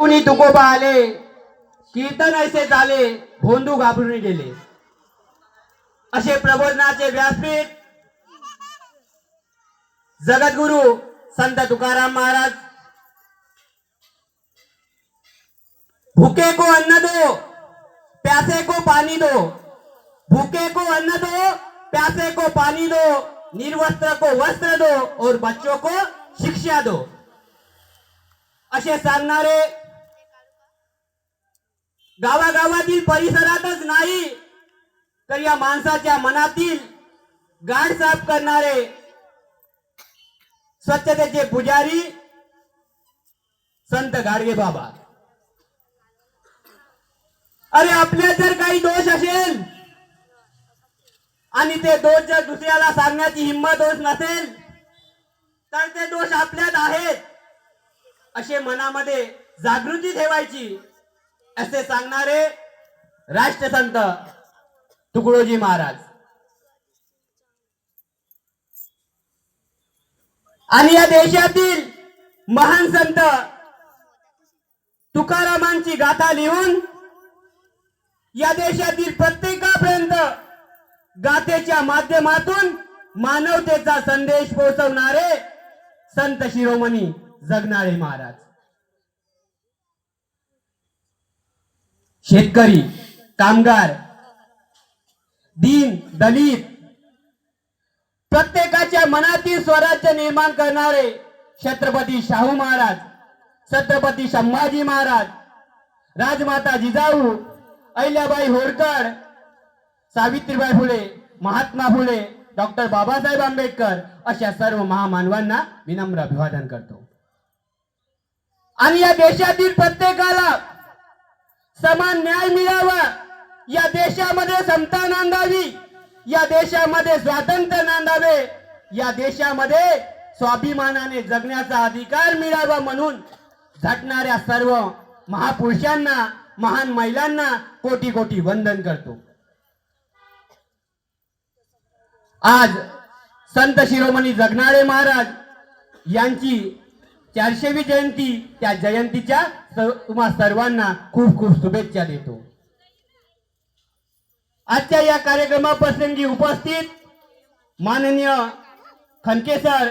कुणी तुकोबा आले कीर्तन ऐसे झाले भोंदू घाबरून गेले. असे प्रबोधनाचे व्यासपीठ जगद्गुरु संत तुकाराम महाराज. भूखे को अन्न दो प्यासे को पानी दो. भूखे को अन्न दो प्यासे को पानी दो निर्वस्त्र को वस्त्र दो और बच्चों को शिक्षा दो. असे सांगणारे गावागावातील परिसरातच नाही तर या माणसाच्या मनातील गाड साफ करणारे स्वच्छतेचे पुजारी संत गाडगे बाबा. अरे आपल्यात जर काही दोष असेल आणि ते दोष जर दुसऱ्याला सांगण्याची हिंमत होत नसेल तर ते दोष आपल्यात आहेत असे मनामध्ये जागृती ठेवायची असे सांगणारे राष्ट्रसंत तुकडोजी महाराज. आणि या देशातील महान संत तुकारामांची गाथा लिहून या देशातील प्रत्येकापर्यंत गाथेच्या माध्यमातून मानवतेचा संदेश पोहोचवणारे संत शिरोमणी जगणारे महाराज. शेतकरी कामगार दीन दलित प्रत्येकाच्या मनातील स्वराज्य निर्माण करणारे छत्रपती शाहू महाराज छत्रपती संभाजी महाराज राजमाता जिजाऊ अहिल्याबाई होरकर सावित्रीबाई फुले महात्मा फुले डॉक्टर बाबासाहेब आंबेडकर अशा सर्व महामानवांना विनम्र अभिवादन करतो. आणि या देशातील प्रत्येकाला समान न्याय मिळावा. या देशामध्ये समता नांदावी या देशामध्ये स्वातंत्र्य नांदावे या देशामध्ये स्वाभिमानाने जगण्याचा अधिकार मिळावा म्हणून झटणाऱ्या सर्व महापुरुषांना महान महिलांना कोटी कोटी वंदन करतो. आज संत शिरोमणी जगणारे महाराज यांची चारशेवी जयंती त्या जयंतीच्या तुम्हा सर्वांना खूप खूप शुभेच्छा देतो. आजच्या या कार्यक्रमाप्रसंगी उपस्थित माननीय खनके सर